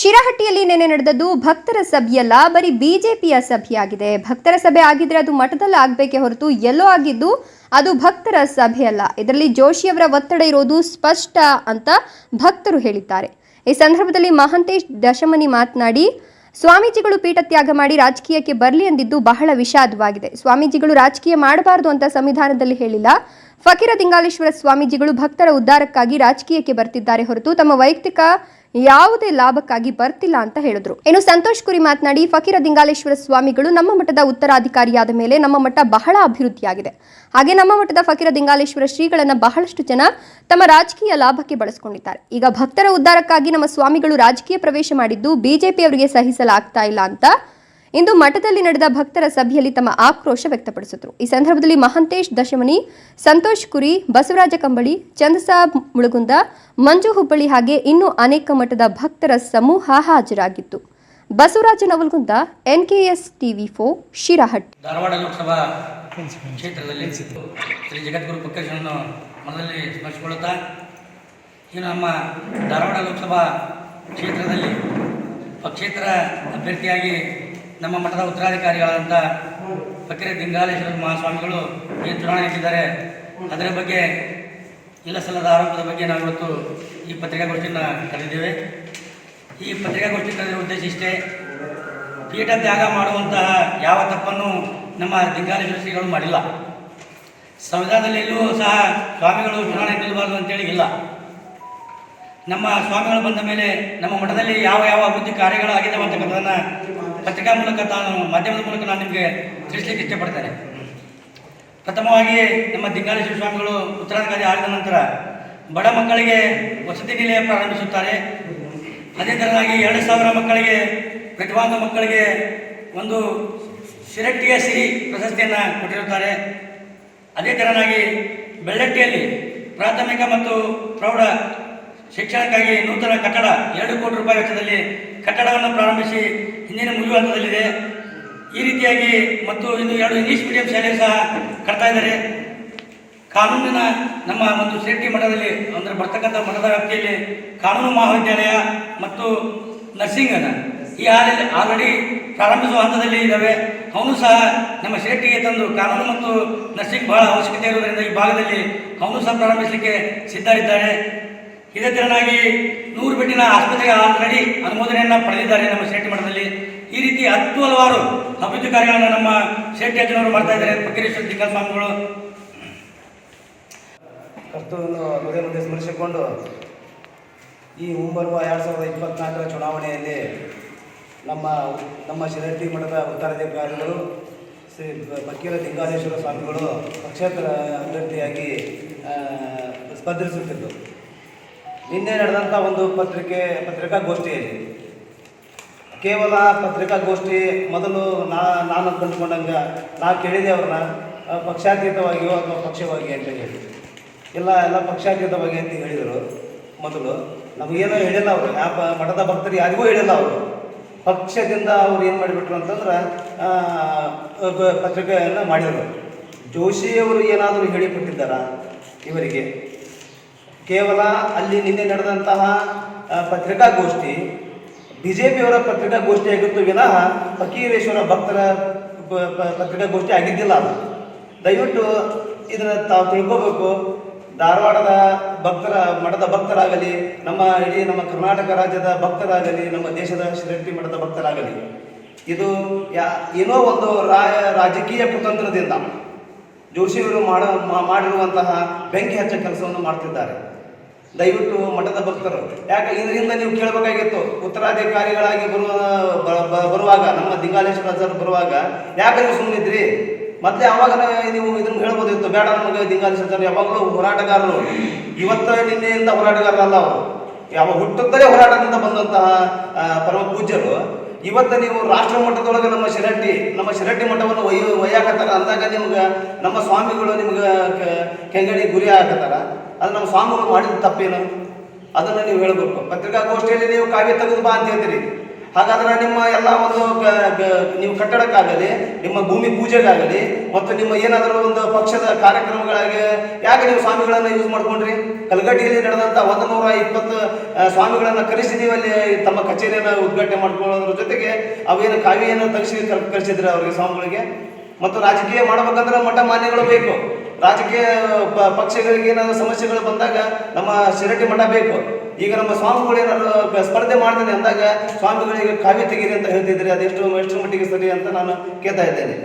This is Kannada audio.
ಶಿರಹಟ್ಟಿಯಲ್ಲಿ ನಿನ್ನೆ ನಡೆದದ್ದು ಭಕ್ತರ ಸಭೆಯಲ್ಲ, ಬರೀ ಬಿಜೆಪಿಯ ಸಭೆಯಾಗಿದೆ. ಭಕ್ತರ ಸಭೆ ಆಗಿದ್ರೆ ಅದು ಮಠದಲ್ಲಿ ಆಗ್ಬೇಕೇ ಹೊರತು ಎಲ್ಲೋ ಆಗಿದ್ದು ಅದು ಭಕ್ತರ ಸಭೆಯಲ್ಲ. ಇದರಲ್ಲಿ ಜೋಶಿಯವರ ಒತ್ತಡ ಇರೋದು ಸ್ಪಷ್ಟ ಅಂತ ಭಕ್ತರು ಹೇಳಿದ್ದಾರೆ. ಈ ಸಂದರ್ಭದಲ್ಲಿ ಮಹಂತೇಶ್ ದಶಮನಿ ಮಾತನಾಡಿ, ಸ್ವಾಮೀಜಿಗಳು ಪೀಠ ತ್ಯಾಗ ಮಾಡಿ ರಾಜಕೀಯಕ್ಕೆ ಬರಲಿ ಎಂದಿದ್ದು ಬಹಳ ವಿಷಾದವಾಗಿದೆ. ಸ್ವಾಮೀಜಿಗಳು ರಾಜಕೀಯ ಮಾಡಬಾರದು ಅಂತ ಸಂವಿಧಾನದಲ್ಲಿ ಹೇಳಿಲ್ಲ. ಫಕೀರ ದಿಂಗಾಲೇಶ್ವರ ಸ್ವಾಮೀಜಿಗಳು ಭಕ್ತರ ಉದ್ಧಾರಕ್ಕಾಗಿ ರಾಜಕೀಯಕ್ಕೆ ಬರ್ತಿದ್ದಾರೆ ಹೊರತು ತಮ್ಮ ವೈಯಕ್ತಿಕ ಯಾವುದೇ ಲಾಭಕ್ಕಾಗಿ ಬರ್ತಿಲ್ಲ ಅಂತ ಹೇಳಿದ್ರು. ಇನ್ನು ಸಂತೋಷ್ ಕುರಿ ಮಾತನಾಡಿ, ಫಕೀರ ದಿಂಗಾಲೇಶ್ವರ ಸ್ವಾಮಿಗಳು ನಮ್ಮ ಮಠದ ಉತ್ತರಾಧಿಕಾರಿಯಾದ ಮೇಲೆ ನಮ್ಮ ಮಠ ಬಹಳ ಅಭಿವೃದ್ಧಿಯಾಗಿದೆ. ಹಾಗೆ ನಮ್ಮ ಮಠದ ಫಕೀರ ದಿಂಗಾಲೇಶ್ವರ ಶ್ರೀಗಳನ್ನ ಬಹಳಷ್ಟು ಜನ ತಮ್ಮ ರಾಜಕೀಯ ಲಾಭಕ್ಕೆ ಬಳಸಿಕೊಂಡಿದ್ದಾರೆ. ಈಗ ಭಕ್ತರ ಉದ್ಧಾರಕ್ಕಾಗಿ ನಮ್ಮ ಸ್ವಾಮಿಗಳು ರಾಜಕೀಯ ಪ್ರವೇಶ ಮಾಡಿದ್ದು, ಬಿಜೆಪಿಯವರಿಗೆ ಸಹಿಸಲಾಗ್ತಾ ಇಲ್ಲ ಅಂತ ಇಂದು ಮಠದಲ್ಲಿ ನಡೆದ ಭಕ್ತರ ಸಭೆಯಲ್ಲಿ ತಮ್ಮ ಆಕ್ರೋಶ ವ್ಯಕ್ತಪಡಿಸಿದರು. ಈ ಸಂದರ್ಭದಲ್ಲಿ ಮಹಂತೇಶ್ ದಶಮನಿ, ಸಂತೋಷ್ ಕುರಿ, ಬಸವರಾಜ ಕಂಬಳಿ ಚಂದ್ರಸಾಬ್ ಮುಳುಗುಂದ, ಮಂಜು ಹುಬ್ಬಳ್ಳಿ ಹಾಗೆ ಇನ್ನೂ ಅನೇಕ ಮಠದ ಭಕ್ತರ ಸಮೂಹ ಹಾಜರಾಗಿತ್ತು. ಬಸವರಾಜ ನವಲ್ಗುಂದ, ಎನ್ಕೆಎಸ್ ಟಿವಿ ಫೋ ಶಿರಾಹಟ್ ಧಾರವಾಡ ಲೋಕಸಭಾ ಕ್ಷೇತ್ರದಲ್ಲಿ ಶ್ರೀ ಜಗದ್ಗುರು ಪಕ್ಕೇಶನನ್ನು ಮನದಲ್ಲಿ ಸ್ಮರಿಸಿಕೊಳ್ಳುತ್ತಾ ನಮ್ಮ ಧಾರವಾಡ ಲೋಕಸಭಾ ಕ್ಷೇತ್ರದಲ್ಲಿ ಪಕ್ಷೇತರ ಅಭ್ಯರ್ಥಿಯಾಗಿ ನಮ್ಮ ಮಠದ ಉತ್ತರಾಧಿಕಾರಿಗಳಾದಂಥ ಫಕೀರ ದಿಂಗಾಲೇಶ್ವರ ಮಹಾಸ್ವಾಮಿಗಳು ಏನು ಚುನಾವಣೆ ಇಟ್ಟಿದ್ದಾರೆ. ಅದರ ಬಗ್ಗೆ ಇಲ್ಲ ಸಲ್ಲದ ಆರೋಪದ ಬಗ್ಗೆ ನಾವು ಇವತ್ತು ಈ ಪತ್ರಿಕಾಗೋಷ್ಠಿಯನ್ನು ಕರೆದಿದ್ದೇವೆ. ಈ ಪತ್ರಿಕಾಗೋಷ್ಠಿ ಕರೆದಿರುವ ಉದ್ದೇಶ ಇಷ್ಟೇ, ಪೀಠ ತ್ಯಾಗ ಮಾಡುವಂತಹ ಯಾವ ತಪ್ಪನ್ನು ನಮ್ಮ ದಿಂಗಾಲೇಶ್ವರ ಶ್ರೀಗಳು ಮಾಡಿಲ್ಲ. ಸಂವಿಧಾನದಲ್ಲಿ ಎಲ್ಲೂ ಸಹ ಸ್ವಾಮಿಗಳು ಚುನಾವಣೆ ನಿಲ್ಲಬಾರದು ಅಂತೇಳಿ ಇಲ್ಲ. ನಮ್ಮ ಸ್ವಾಮಿಗಳು ಬಂದ ಮೇಲೆ ನಮ್ಮ ಮಠದಲ್ಲಿ ಯಾವ ಯಾವ ಅಭಿವೃದ್ಧಿ ಕಾರ್ಯಗಳಾಗಿದ್ದಾವೆ ಅಂತಕ್ಕಂಥದ್ದನ್ನು ಪತ್ರಿಕಾ ಮೂಲಕ ತಾನು ಮಾಧ್ಯಮದ ಮೂಲಕ ನಾನು ನಿಮಗೆ ತಿಳಿಸ್ಲಿಕ್ಕೆ ಇಷ್ಟಪಡ್ತೇನೆ. ಪ್ರಥಮವಾಗಿ ನಮ್ಮ ದಿಂಗಾಲೇಶ್ವರ ಸ್ವಾಮಿಗಳು ಉತ್ತರಾಧಿಕಾರಿ ಆಗಿದ ನಂತರ ಬಡ ಮಕ್ಕಳಿಗೆ ವಸತಿ ನಿಲಯ ಪ್ರಾರಂಭಿಸುತ್ತಾರೆ. ಅದೇ ತರನಾಗಿ ಎರಡು ಸಾವಿರ ಮಕ್ಕಳಿಗೆ ಪ್ರತಿಭಾವಂತ ಮಕ್ಕಳಿಗೆ ಒಂದು ಶಿರಟ್ಟಿಯ ಸಿರಿ ಪ್ರಶಸ್ತಿಯನ್ನು ಕೊಟ್ಟಿರುತ್ತಾರೆ. ಅದೇ ತರನಾಗಿ ಬೆಳ್ಳಟ್ಟಿಯಲ್ಲಿ ಪ್ರಾಥಮಿಕ ಮತ್ತು ಪ್ರೌಢ ಶಿಕ್ಷಣಕ್ಕಾಗಿ ನೂತನ ಕಟ್ಟಡ ಎರಡು ಕೋಟಿ ರೂಪಾಯಿ ವೆಚ್ಚದಲ್ಲಿ ಕಟ್ಟಡವನ್ನು ಪ್ರಾರಂಭಿಸಿ ಹಿಂದಿನ ಮುಗಿಯುವ ಹಂತದಲ್ಲಿದೆ. ಈ ರೀತಿಯಾಗಿ ಮತ್ತು ಇನ್ನು ಎರಡು ಇಂಗ್ಲೀಷ್ ಮೀಡಿಯಂ ಶಾಲೆ ಸಹ ಕಟ್ತಾ ಇದ್ದಾರೆ. ಕಾನೂನಿನ ನಮ್ಮ ಒಂದು ಶೆಟ್ಟಿ ಮಠದಲ್ಲಿ, ಅಂದರೆ ಬರ್ತಕ್ಕಂಥ ಮಠದ ವ್ಯಾಪ್ತಿಯಲ್ಲಿ ಕಾನೂನು ಮಹಾವಿದ್ಯಾಲಯ ಮತ್ತು ನರ್ಸಿಂಗ್ ಅನ್ನ ಈ ಹಾಲಲ್ಲಿ ಆಲ್ರೆಡಿ ಪ್ರಾರಂಭಿಸುವ ಹಂತದಲ್ಲಿ ಇದ್ದಾವೆ. ಅವನು ಸಹ ನಮ್ಮ ಶೆಟ್ಟಿಗೆ ತಂದು ಕಾನೂನು ಮತ್ತು ನರ್ಸಿಂಗ್ ಬಹಳ ಅವಶ್ಯಕತೆ ಇರುವುದರಿಂದ ಈ ಭಾಗದಲ್ಲಿ ಅವನು ಸಹ ಪ್ರಾರಂಭಿಸಲಿಕ್ಕೆ ಸಿದ್ಧರಿದ್ದಾರೆ. ಇದೇ ತೆರನಾಗಿ ನೂರು ಬೆಡ್ಡಿನ ಆಸ್ಪತ್ರೆಗೆ ಆಲ್ರೆಡಿ ಅನುಮೋದನೆಯನ್ನು ಪಡೆದಿದ್ದಾರೆ ನಮ್ಮ ಶೆಟ್ಟಿ ಮಠದಲ್ಲಿ ಈ ರೀತಿ ಹತ್ತು ಹಲವಾರು ಅಭಿವೃದ್ಧಿ ಕಾರ್ಯಗಳನ್ನು ನಮ್ಮ ಶೆಟ್ಟಿ ಅಜ್ಜನವರು ಮಾಡ್ತಾ ಇದ್ದಾರೆ. ಪಕ್ಕೇಶ್ವರ ದಿಂಗ ಸ್ವಾಮಿಗಳು. ಕರ್ತವ್ಯವನ್ನು ಹೃದಯ ಮುಂದೆ ಸ್ಮರಿಸಿಕೊಂಡು ಈ ಮುಂಬರುವ ಎರಡು ಸಾವಿರದ ಇಪ್ಪತ್ನಾಲ್ಕರ ಚುನಾವಣೆಯಲ್ಲಿ ನಮ್ಮ ನಮ್ಮ ಶಿರಟ್ಟಿ ಮಠದ ಉತ್ತರಾಧಿಕಾರಿಗಳು ಶ್ರೀ ಫಕೀರ ಲಿಂಗಾದೇಶ್ವರ ಸ್ವಾಮಿಗಳು ಪಕ್ಷೇತರ ಅಭ್ಯರ್ಥಿಯಾಗಿ ಆ, ಸ್ಪರ್ಧಿಸುತ್ತಿದ್ದು. ನಿನ್ನೆ ನಡೆದಂಥ ಒಂದು ಪತ್ರಿಕೆ, ಪತ್ರಿಕಾಗೋಷ್ಠಿಯಲ್ಲಿ. ಕೇವಲ ಪತ್ರಿಕಾಗೋಷ್ಠಿ ಮೊದಲು ನಾ, ನಾನು ಕಂಡುಕೊಂಡಂಗೆ ನಾ ಕೇಳಿದೆ ಅವ್ರನ್ನ. ಪಕ್ಷಾತೀತವಾಗಿಯೋ ಅಥವಾ ಪಕ್ಷವಾಗಿ ಅಂತ ಹೇಳಿ. ಇಲ್ಲ, ಎಲ್ಲ ಪಕ್ಷಾತೀತವಾಗಿ ಅಂತ ಹೇಳಿದರು ಮೊದಲು. ನಮಗೇನೋ ಹೇಳಿಲ್ಲ ಅವರು. ಯಾವ ಮಠದ ಭಕ್ತರು ಯಾರಿಗೂ ಹೇಳಿಲ್ಲ ಅವರು. ಪಕ್ಷದಿಂದ ಅವ್ರು ಏನು ಮಾಡಿಬಿಟ್ರು ಅಂತಂದ್ರೆ ಪತ್ರಿಕೆಯನ್ನು ಮಾಡಿದರು. ಜೋಶಿಯವರು ಏನಾದರೂ ಹೇಳಿಕೊಟ್ಟಿದ್ದಾರಾ ಇವರಿಗೆ? ಕೇವಲ ಅಲ್ಲಿ ನಿನ್ನೆ ನಡೆದಂತಹ ಪತ್ರಿಕಾಗೋಷ್ಠಿ ಬಿ ಜೆ ಪಿಯವರ ಪತ್ರಿಕಾಗೋಷ್ಠಿ ಆಗಿತ್ತು, ವಿನಃ ಫಕೀರೇಶ್ವರ ಭಕ್ತರ ಪತ್ರಿಕಾಗೋಷ್ಠಿ ಆಗಿದ್ದಿಲ್ಲ ಅದು. ದಯವಿಟ್ಟು ಇದನ್ನು ತಾವು ತಿಳ್ಕೋಬೇಕು. ಧಾರವಾಡದ ಭಕ್ತರ, ಮಠದ ಭಕ್ತರಾಗಲಿ, ನಮ್ಮ ಇಡೀ ನಮ್ಮ ಕರ್ನಾಟಕ ರಾಜ್ಯದ ಭಕ್ತರಾಗಲಿ, ನಮ್ಮ ದೇಶದ ಶ್ರೀರಟ್ಟಿ ಮಠದ ಭಕ್ತರಾಗಲಿ, ಇದು ಯಾ, ಏನೋ ಒಂದು ರಾಜಕೀಯ ಕುತಂತ್ರದಿಂದ ಜೋಶಿಯವರು ಮಾಡಿರುವಂತಹ ಬೆಂಕಿ ಹಚ್ಚ ಕೆಲಸವನ್ನು ಮಾಡ್ತಿದ್ದಾರೆ. ದಯವಿಟ್ಟು ಮಠದ ಭಕ್ತರು, ಯಾಕೆ ಇದರಿಂದ ನೀವು ಕೇಳಬೇಕಾಗಿತ್ತು? ಉತ್ತರಾಧಿಕಾರಿಗಳಾಗಿ ಬರುವ ಬರುವಾಗ, ನಮ್ಮ ದಿಂಗಾಲೇಶ್ವರ ಸರ್ ಬರುವಾಗ, ಯಾಕೆ ನೀವು ಸುಮ್ಮನಿದ್ರಿ ಮತ್ತೆ ಅವಾಗ ನೀವು ಇದನ್ನು ಹೇಳ್ಬೋದಿತ್ತು, ಬೇಡ ನಮಗೆ ದಿಂಗಾಲೇಶ್ವರ ಸರ್, ಯಾವಾಗಲೂ ಹೋರಾಟಗಾರರು. ಇವತ್ತ ನಿನ್ನೆಯಿಂದ ಹೋರಾಟಗಾರರಲ್ಲ ಅವರು. ಯಾವ ಹುಟ್ಟುತ್ತಲೇ ಹೋರಾಟದಿಂದ ಬಂದಂತಹ ಪರಮ ಪೂಜ್ಯರು ಇವತ್ತು ನೀವು ರಾಷ್ಟ್ರ ಮಟ್ಟದೊಳಗೆ ನಮ್ಮ ಶಿರಟ್ಟಿ ನಮ್ಮ ಶಿರಟ್ಟಿ ಮಠವನ್ನು ಒಯ್ಯ, ಒಯ್ಯಾಕತ್ತಾರ? ಅಂದಾಗ ನಿಮ್ಗೆ, ನಮ್ಮ ಸ್ವಾಮಿಗಳು ನಿಮ್ಗೆ ಕೆಂಗಡಿ ಗುರಿ ಹಾಕತ್ತಾರ. ಅದು ನಮ್ಮ ಸ್ವಾಮಿಗಳು ಮಾಡಿದ ತಪ್ಪೇನು? ಅದನ್ನು ನೀವು ಹೇಳಬೇಕು. ಪತ್ರಿಕಾಗೋಷ್ಠಿಯಲ್ಲಿ ನೀವು ಕಾವ್ಯ ತೆಗೆದು ಬಾ ಅಂತ ಹೇಳ್ತೀರಿ. ಹಾಗಾದ್ರೆ ನಿಮ್ಮ ಎಲ್ಲ ಒಂದು ನೀವು ಕಟ್ಟಡಕ್ಕಾಗಲಿ, ನಿಮ್ಮ ಭೂಮಿ ಪೂಜೆಗಾಗಲಿ, ಮತ್ತು ನಿಮ್ಮ ಏನಾದರೂ ಒಂದು ಪಕ್ಷದ ಕಾರ್ಯಕ್ರಮಗಳಿಗೆ ಯಾಕೆ ನೀವು ಸ್ವಾಮಿಗಳನ್ನು ಯೂಸ್ ಮಾಡ್ಕೊಂಡ್ರಿ? ಕಲಗಟ್ಟಿಯಲ್ಲಿ ನಡೆದಂಥ ಒಂದು ನೂರ ಇಪ್ಪತ್ತು ಸ್ವಾಮಿಗಳನ್ನು ಕರೆಸಿ ನೀವು ಅಲ್ಲಿ ತಮ್ಮ ಕಚೇರಿಯನ್ನು ಉದ್ಘಾಟನೆ ಮಾಡ್ಕೊಳ್ಳೋದ್ರ ಜೊತೆಗೆ ಅವೇನು ಕಾವಿಯನ್ನು ತೆಗೆಸಿ ಕಳಿಸಿದ್ರೆ ಅವರಿಗೆ ಸ್ವಾಮಿಗಳಿಗೆ? ಮತ್ತು ರಾಜಕೀಯ ಮಾಡಬೇಕಂದ್ರೆ ಮಠ ಮಾನ್ಯಗಳು ಬೇಕು. ರಾಜಕೀಯ ಪಕ್ಷಗಳಿಗೆ ಏನಾದರೂ ಸಮಸ್ಯೆಗಳು ಬಂದಾಗ ನಮ್ಮ ಶಿರಟ್ಟಿ ಮಠ ಬೇಕು. ಈಗ ನಮ್ಮ ಸ್ವಾಮಿಗಳು ಏನಾದರೂ ಸ್ಪರ್ಧೆ ಮಾಡ್ತೇನೆ ಅಂದಾಗ ಸ್ವಾಮಿಗಳಿಗೆ ಕಾವ್ಯ ತೆಗೀರಿ ಅಂತ ಹೇಳ್ತಿದ್ರಿ ಅದೆಷ್ಟು ಎಷ್ಟು ಮಟ್ಟಿಗೆ ಸರಿ ಅಂತ ನಾನು ಕೇಳ್ತಾ ಇದ್ದೇನೆ.